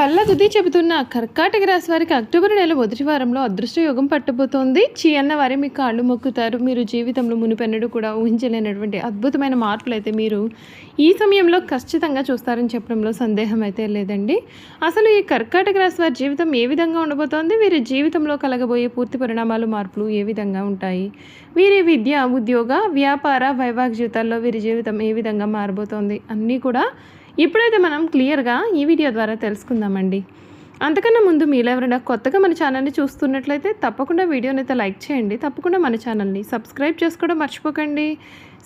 బల్ల తుది చెబుతున్న కర్కాటక రాశి వారికి అక్టోబర్ నెల మొదటి వారంలో అదృష్ట యోగం పట్టబోతోంది. చీ అన్న వారి మీ కాళ్ళు మొక్కుతారు. మీరు జీవితంలో మునిపెన్నడు కూడా ఊహించలేనటువంటి అద్భుతమైన మార్పులు అయితే మీరు ఈ సమయంలో ఖచ్చితంగా చూస్తారని చెప్పడంలో సందేహం అయితే లేదండి. అసలు ఈ కర్కాటక రాశి వారి జీవితం ఏ విధంగా ఉండబోతోంది? వీరి జీవితంలో కలగబోయే పూర్తి పరిణామాలు మార్పులు ఏ విధంగా ఉంటాయి? వీరి విద్య ఉద్యోగ వ్యాపార వైవాహిక జీవితాల్లో వీరి జీవితం ఏ విధంగా మారబోతోంది? అన్నీ కూడా ఇప్పుడైతే మనం క్లియర్గా ఈ వీడియో ద్వారా తెలుసుకుందామండి. అంతకన్నా ముందు మీరు ఎవరైనా కొత్తగా మన ఛానల్ని చూస్తున్నట్లయితే తప్పకుండా వీడియోని అయితే లైక్ చేయండి. తప్పకుండా మన ఛానల్ని సబ్స్క్రైబ్ చేసుకోవడం మర్చిపోకండి.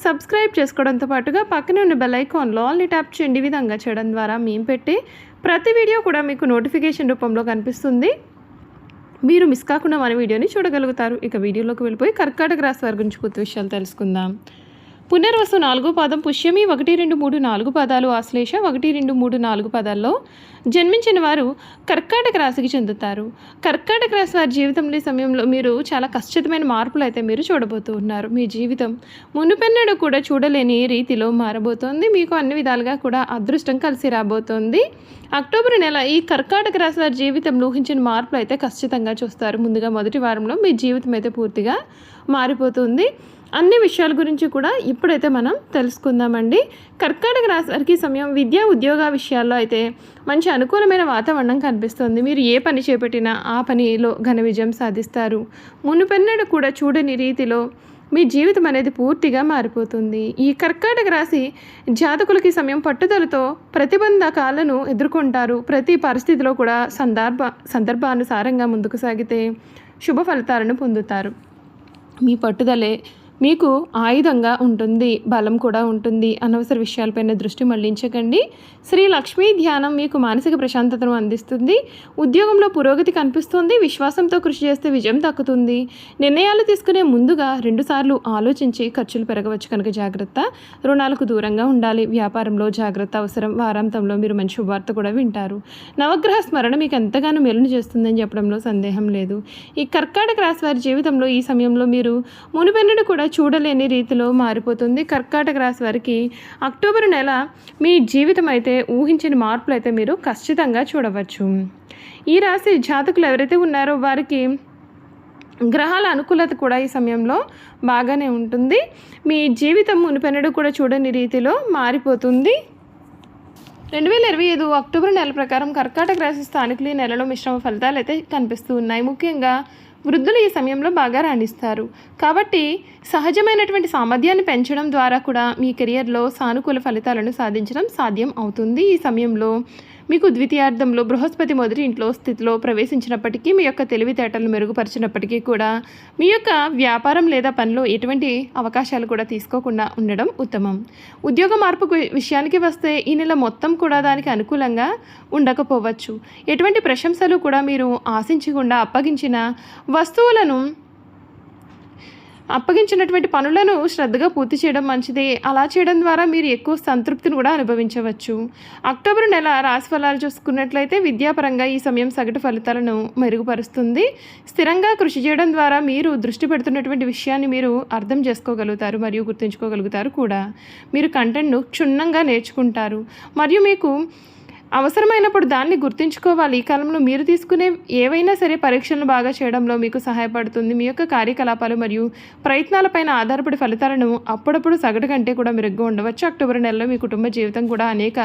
సబ్స్క్రైబ్ చేసుకోవడంతో పాటుగా పక్కనే ఉన్న బెల్ ఐకాన్లో ఆల్ని ట్యాప్ చేయండి. విధంగా చేయడం ద్వారా మేము పెట్టి ప్రతి వీడియో కూడా మీకు నోటిఫికేషన్ రూపంలో కనిపిస్తుంది. మీరు మిస్ కాకుండా మన వీడియోని చూడగలుగుతారు. ఇక వీడియోలోకి వెళ్ళిపోయి కర్కాటక రాశి వారి గురించి కొత్త విషయాలు తెలుసుకుందాం. పునర్వసు నాలుగు పాదం పుష్యమి ఒకటి రెండు మూడు నాలుగు పదాలు ఆశ్లేష ఒకటి రెండు మూడు నాలుగు పదాల్లో జన్మించిన వారు కర్కాటక రాశికి చెందుతారు. కర్కాటక రాశి వారి జీవితంలో సమయంలో మీరు చాలా కష్టమైన మార్పులు అయితే మీరు చూడబోతూ ఉన్నారు. మీ జీవితం మునుపెన్నడూ కూడా చూడలేని రీతిలో మారబోతోంది. మీకు అన్ని విధాలుగా కూడా అదృష్టం కలిసి రాబోతోంది. అక్టోబర్ నెల ఈ కర్కాటక రాశి వారి జీవితంలో ఊహించిన మార్పులు అయితే ఖచ్చితంగా చూస్తారు. ముందుగా మొదటి వారంలో మీ జీవితం అయితే పూర్తిగా మారిపోతుంది. అన్ని విషయాల గురించి కూడా ఇప్పుడైతే మనం తెలుసుకుందామండి. కర్కాటక రాశివారికి సమయం విద్యా ఉద్యోగ విషయాల్లో అయితే మంచి అనుకూలమైన వాతావరణం కనిపిస్తుంది. మీరు ఏ పని చేపట్టినా ఆ పనిలో ఘన విజయం సాధిస్తారు. మునుపెన్నడు కూడా చూడని రీతిలో మీ జీవితం అనేది పూర్తిగా మారిపోతుంది. ఈ కర్కాటక రాశి జాతకులకి సమయం పట్టుదలతో ప్రతిబంధకాలను ఎదుర్కొంటారు. ప్రతి పరిస్థితిలో కూడా సందర్భ సందర్భానుసారంగా ముందుకు సాగితే శుభ ఫలితాలను పొందుతారు. మీ పట్టుదలే మీకు ఆయుధంగా ఉంటుంది బలం కూడా ఉంటుంది అనవసర విషయాలపైన దృష్టి మళ్ళించకండి. శ్రీ లక్ష్మీ ధ్యానం మీకు మానసిక ప్రశాంతతను అందిస్తుంది. ఉద్యోగంలో పురోగతి కనిపిస్తుంది విశ్వాసంతో కృషి చేస్తే విజయం దక్కుతుంది. నిర్ణయాలు తీసుకునే ముందుగా రెండుసార్లు ఆలోచించి ఖర్చులు పెరగవచ్చు కనుక జాగ్రత్త. రుణాలకు దూరంగా ఉండాలి వ్యాపారంలో జాగ్రత్త అవసరం వారాంతంలో మీరు మంచి శుభార్త కూడా వింటారు. నవగ్రహ స్మరణ మీకు ఎంతగానో మెలును చేస్తుందని చెప్పడంలో సందేహం లేదు. ఈ కర్కాటక రాశి వారి జీవితంలో ఈ సమయంలో మీరు మునుపెన్నడు కూడా చూడలేని రీతిలో మారిపోతుంది. కర్కాటక రాశి వారికి అక్టోబర్ నెల మీ జీవితం అయితే ఊహించిన మార్పులు అయితే మీరు ఖచ్చితంగా చూడవచ్చు. ఈ రాశి జాతకులు ఎవరైతే ఉన్నారో వారికి గ్రహాల అనుకూలత కూడా ఈ సమయంలో బాగానే ఉంటుంది. మీ జీవితం మునిపెన్నడు కూడా చూడని రీతిలో మారిపోతుంది. రెండు వేల ఇరవై ఐదు అక్టోబర్ నెల ప్రకారం కర్కాటక రాశి స్థానికులు ఈ నెలలో మిశ్రమ ఫలితాలు అయితే కనిపిస్తూ ఉన్నాయి. ముఖ్యంగా వృద్ధులు ఈ సమయంలో బాగా రాణిస్తారు. కాబట్టి సహజమైనటువంటి సామర్థ్యాన్ని పెంచడం ద్వారా కూడా మీ కెరియర్లో సానుకూల ఫలితాలను సాధించడం సాధ్యం అవుతుంది. ఈ సమయంలో మీకు ద్వితీయార్థంలో బృహస్పతి మొదటి ఇంట్లో స్థితిలో ప్రవేశించినప్పటికీ మీ యొక్క తెలివితేటలను మెరుగుపరిచినప్పటికీ కూడా మీ యొక్క వ్యాపారం లేదా పనిలో ఎటువంటి అవకాశాలు కూడా తీసుకోకుండా ఉండడం ఉత్తమం. ఉద్యోగ మార్పు విషయానికి వస్తే ఈ నెల మొత్తం కూడా దానికి అనుకూలంగా ఉండకపోవచ్చు. ఎటువంటి ప్రశంసలు కూడా మీరు ఆశించకుండా అప్పగించిన వస్తువులను అప్పగించినటువంటి పనులను శ్రద్ధగా పూర్తి చేయడం మంచిది. అలా చేయడం ద్వారా మీరు ఎక్కువ సంతృప్తిని కూడా అనుభవించవచ్చు. అక్టోబర్ నెల రాశి ఫలాలు చూసుకున్నట్లయితే విద్యాపరంగా ఈ సమయం సగటు ఫలితాలను మెరుగుపరుస్తుంది. స్థిరంగా కృషి చేయడం ద్వారా మీరు దృష్టి పెడుతున్నటువంటి విషయాన్ని మీరు అర్థం చేసుకోగలుగుతారు మరియు గుర్తుంచుకోగలుగుతారు కూడా. మీరు కంటెంట్ను క్షుణ్ణంగా నేర్చుకుంటారు. మరియు మీకు అవసరమైనప్పుడు దాన్ని గుర్తుంచుకోవాలి. ఈ కాలంలో మీరు తీసుకునే ఏవైనా సరే పరీక్షలను బాగా చేయడంలో మీకు సహాయపడుతుంది. మీ యొక్క కార్యకలాపాలు మరియు ప్రయత్నాలపైన ఆధారపడి ఫలితాలను అప్పుడప్పుడు సగటు కంటే కూడా మెరుగ్గా ఉండవచ్చు. అక్టోబర్ నెలలో మీ కుటుంబ జీవితం కూడా అనేక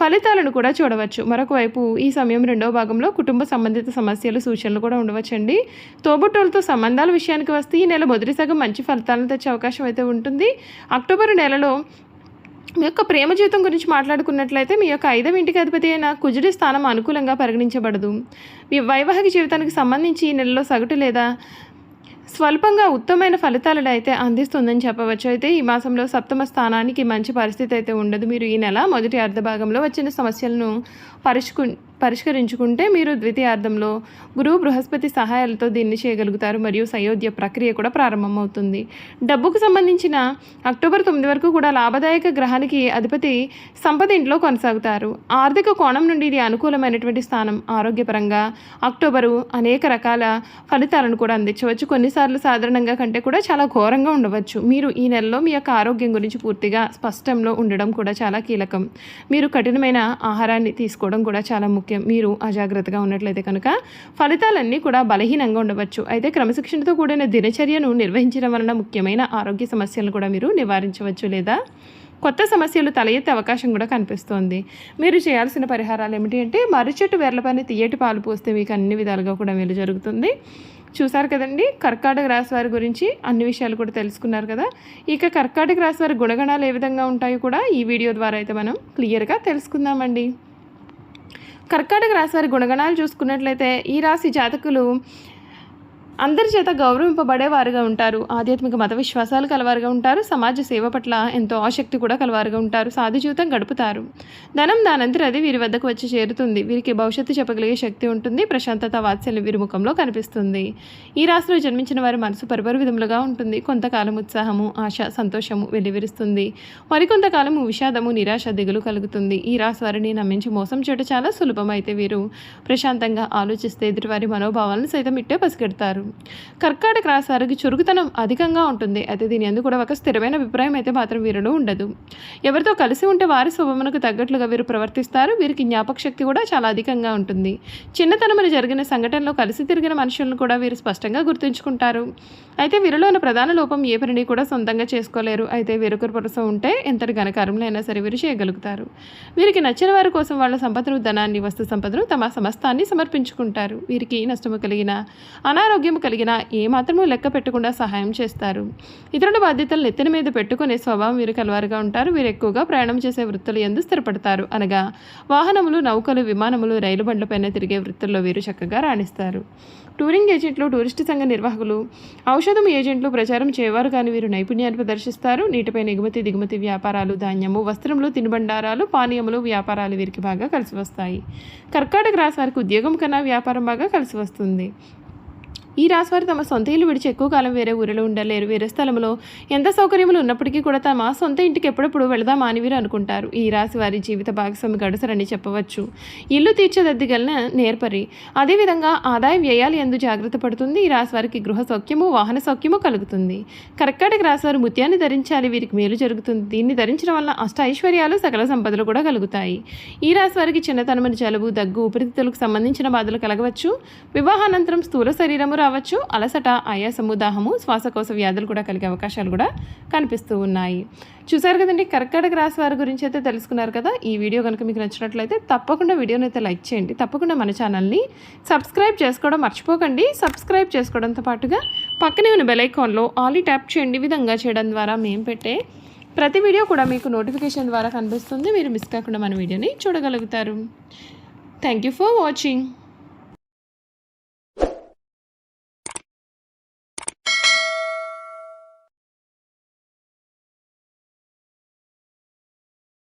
ఫలితాలను కూడా చూడవచ్చు. మరొక వైపు ఈ సమయం రెండవ భాగంలో కుటుంబ సంబంధిత సమస్యలు సూచనలు కూడా ఉండవచ్చండి. తోబుట్టులతో సంబంధాల విషయానికి వస్తే ఈ నెల మొదటి సగం మంచి ఫలితాలను తెచ్చే అవకాశం అయితే ఉంటుంది. అక్టోబర్ నెలలో మీ యొక్క ప్రేమ జీవితం గురించి మాట్లాడుకున్నట్లయితే మీ యొక్క ఐదవ ఇంటికి అధిపతి అయిన కుజుడి స్థానం అనుకూలంగా పరిగణించబడదు. మీ వైవాహిక జీవితానికి సంబంధించి ఈ నెలలో సగటు లేదా స్వల్పంగా ఉత్తమమైన ఫలితాలను అయితే అందిస్తుందని చెప్పవచ్చు. అయితే ఈ మాసంలో సప్తమ స్థానానికి మంచి పరిస్థితి అయితే ఉండదు. మీరు ఈ నెల మొదటి అర్ధ భాగంలో వచ్చిన సమస్యలను పరిష్కు పరిష్కరించుకుంటే మీరు ద్వితీయార్థంలో గురువు బృహస్పతి సహాయాలతో దీన్ని చేయగలుగుతారు మరియు సయోధ్య ప్రక్రియ కూడా ప్రారంభమవుతుంది. డబ్బుకు సంబంధించిన అక్టోబర్ తొమ్మిది వరకు కూడా లాభదాయక గ్రహానికి అధిపతి సంపద ఇంట్లో కొనసాగుతారు. ఆర్థిక కోణం నుండి ఇది అనుకూలమైనటువంటి స్థానం. ఆరోగ్యపరంగా అక్టోబరు అనేక రకాల ఫలితాలను కూడా అందించవచ్చు. కొన్నిసార్లు సాధారణంగా కంటే కూడా చాలా ఘోరంగా ఉండవచ్చు. మీరు ఈ నెలలో మీ యొక్క ఆరోగ్యం గురించి పూర్తిగా స్పష్టంలో ఉండడం కూడా చాలా కీలకం. మీరు కఠినమైన ఆహారాన్ని తీసుకోవడం కూడా చాలా ముఖ్యం. ముఖ్యం మీరు అజాగ్రత్తగా ఉన్నట్లయితే కనుక ఫలితాలన్నీ కూడా బలహీనంగా ఉండవచ్చు. అయితే క్రమశిక్షణతో కూడిన దినచర్యను నిర్వహించడం వలన ముఖ్యమైన ఆరోగ్య సమస్యలను కూడా మీరు నివారించవచ్చు లేదా కొత్త సమస్యలు తల ఎత్తే అవకాశం కూడా కనిపిస్తోంది. మీరు చేయాల్సిన పరిహారాలు ఏమిటి అంటే మరుచెట్టు వేర్ల వేర్లపైన తీయటి పాలు పోస్తే మీకు అన్ని విధాలుగా కూడా మేలు జరుగుతుంది. చూసారు కదండి కర్కాటక రాశి వారి గురించి అన్ని విషయాలు కూడా తెలుసుకున్నారు కదా. ఇక కర్కాటక రాశి వారి గుణగణాలు ఏ విధంగా ఉంటాయో కూడా ఈ వీడియో ద్వారా అయితే మనం క్లియర్గా తెలుసుకుందామండి. కర్కాటక రాశి వారి గుణగణాలు చూసుకున్నట్లయితే ఈ రాశి జాతకులు అందరి చేత గౌరవింపబడేవారుగా ఉంటారు. ఆధ్యాత్మిక మత విశ్వాసాలు కలవారుగా ఉంటారు. సమాజ సేవ పట్ల ఎంతో ఆసక్తి కూడా కలవారుగా ఉంటారు. సాధు జీవితం గడుపుతారు. ధనం దానంతరం అది వీరి వద్దకు వచ్చి చేరుతుంది. వీరికి భవిష్యత్తు చెప్పగలిగే శక్తి ఉంటుంది. ప్రశాంతత వాత్సల్యం వీరి ముఖంలో కనిపిస్తుంది. ఈ రాశిలో జన్మించిన వారి మనసు పరిపరి విధములుగా ఉంటుంది. కొంతకాలం ఉత్సాహము ఆశ సంతోషము వెల్లివిరుస్తుంది. మరికొంతకాలం విషాదము నిరాశ దిగులు కలుగుతుంది. ఈ రాశి వారిని నమ్మించి మోసం చేయడం చాలా సులభం అయితే వీరు ప్రశాంతంగా ఆలోచిస్తే ఎదుటివారి మనోభావాలను సైతం ఇట్టే పసిగెడతారు. కర్కాటక రాశి వారికి చురుకుతనం అధికంగా ఉంటుంది. అయితే దీని ఎందుకు కూడా ఒక స్థిరమైన అభిప్రాయం అయితే మాత్రం వీరిలో ఉండదు. ఎవరితో కలిసి ఉంటే వారి స్వభావనకు తగ్గట్లుగా వీరు ప్రవర్తిస్తారు. వీరికి జ్ఞాపక శక్తి కూడా చాలా అధికంగా ఉంటుంది. చిన్నతనమున జరిగిన సంఘటనలో కలిసి తిరిగిన మనుషులను కూడా వీరు స్పష్టంగా గుర్తుంచుకుంటారు. అయితే వీరిలో ఉన్న ప్రధాన లోపం ఏ పనిని కూడా సొంతంగా చేసుకోలేరు. అయితే వీరొకరు పరసం ఉంటే ఎంతటి ఘనకారంలో అయినా సరే వీరు చేయగలుగుతారు. వీరికి నచ్చిన వారి కోసం వాళ్ళ సంపదను ధనాన్ని వస్తు సంపదను తమ సమస్తాన్ని సమర్పించుకుంటారు. వీరికి నష్టము కలిగిన అనారోగ్యం కలిగిన ఏ లెక్క పెట్టకుండా సహాయం చేస్తారు. ఇతరుల బాధ్యతలు నెత్తిన మీద పెట్టుకునే స్వభావం వీరు కలవారుగా ఉంటారు. వీరు ఎక్కువగా ప్రయాణం చేసే వృత్తులు ఎందు స్థిరపడతారు. అనగా వాహనములు నౌకలు విమానములు రైలు బండ్లపైన తిరిగే వృత్తుల్లో వీరు చక్కగా రాణిస్తారు. టూరింగ్ ఏజెంట్లు టూరిస్టు సంఘ నిర్వాహకులు ఔషధం ఏజెంట్లు ప్రచారం చేయవారు కానీ వీరు నైపుణ్యాన్ని ప్రదర్శిస్తారు. నీటిపై ఎగుమతి దిగుమతి వ్యాపారాలు ధాన్యము వస్త్రములు తినుబండారాలు పానీయములు వ్యాపారాలు వీరికి బాగా కలిసి వస్తాయి. కర్కాటక రాశి వారికి ఉద్యోగం కన్నా వ్యాపారం బాగా కలిసి వస్తుంది. ఈ రాశివారు తమ సొంత ఇల్లు విడిచి ఎక్కువ కాలం వేరే ఊరిలో ఉండలేరు. వేరే స్థలంలో ఎంత సౌకర్యములు ఉన్నప్పటికీ కూడా తమ సొంత ఇంటికి ఎప్పుడప్పుడు వెళదామా అని వీరు అనుకుంటారు. ఈ రాశి వారి జీవిత భాగస్వామి గడుసరని చెప్పవచ్చు. ఇల్లు తీర్చేదద్దిగలన నేర్పరి. అదేవిధంగా ఆదాయ వ్యయాలు ఎందు జాగ్రత్త పడుతుంది. ఈ రాశి వారికి గృహ సౌఖ్యము వాహన సౌఖ్యము కలుగుతుంది. కర్కాటక రాశి వారు ముత్యాన్ని ధరించాలి. వీరికి మేలు జరుగుతుంది. దీన్ని ధరించడం వల్ల అష్ట ఐశ్వర్యాలు సకల సంపదలు కూడా కలుగుతాయి. ఈ రాశి వారికి చిన్నతనమని జలుబు దగ్గు ఉపరితిత్తులకు సంబంధించిన బాధలు కలగవచ్చు. వివాహానంతరం స్థూల శరీరము కావచ్చు అలసట ఆయాసము దాహము శ్వాసకోశ వ్యాధులు కూడా కలిగే అవకాశాలు కూడా కనిపిస్తూ ఉన్నాయి. చూసారు కదండి కర్కాటక రాశి వారి గురించి అయితే తెలుసుకున్నారు కదా. ఈ వీడియో కనుక మీకు నచ్చినట్లయితే తప్పకుండా వీడియోని అయితే లైక్ చేయండి. తప్పకుండా మన ఛానల్ని సబ్స్క్రైబ్ చేసుకోవడం మర్చిపోకండి. సబ్స్క్రైబ్ చేసుకోవడంతో పాటుగా పక్కనే ఉన్న బెలైకాన్లో ఆలీ ట్యాప్ చేయండి. విధంగా చేయడం ద్వారా మేము పెట్టే ప్రతి వీడియో కూడా మీకు నోటిఫికేషన్ ద్వారా కనిపిస్తుంది. మీరు మిస్ కాకుండా మన వీడియోని చూడగలుగుతారు. Thank you for watching.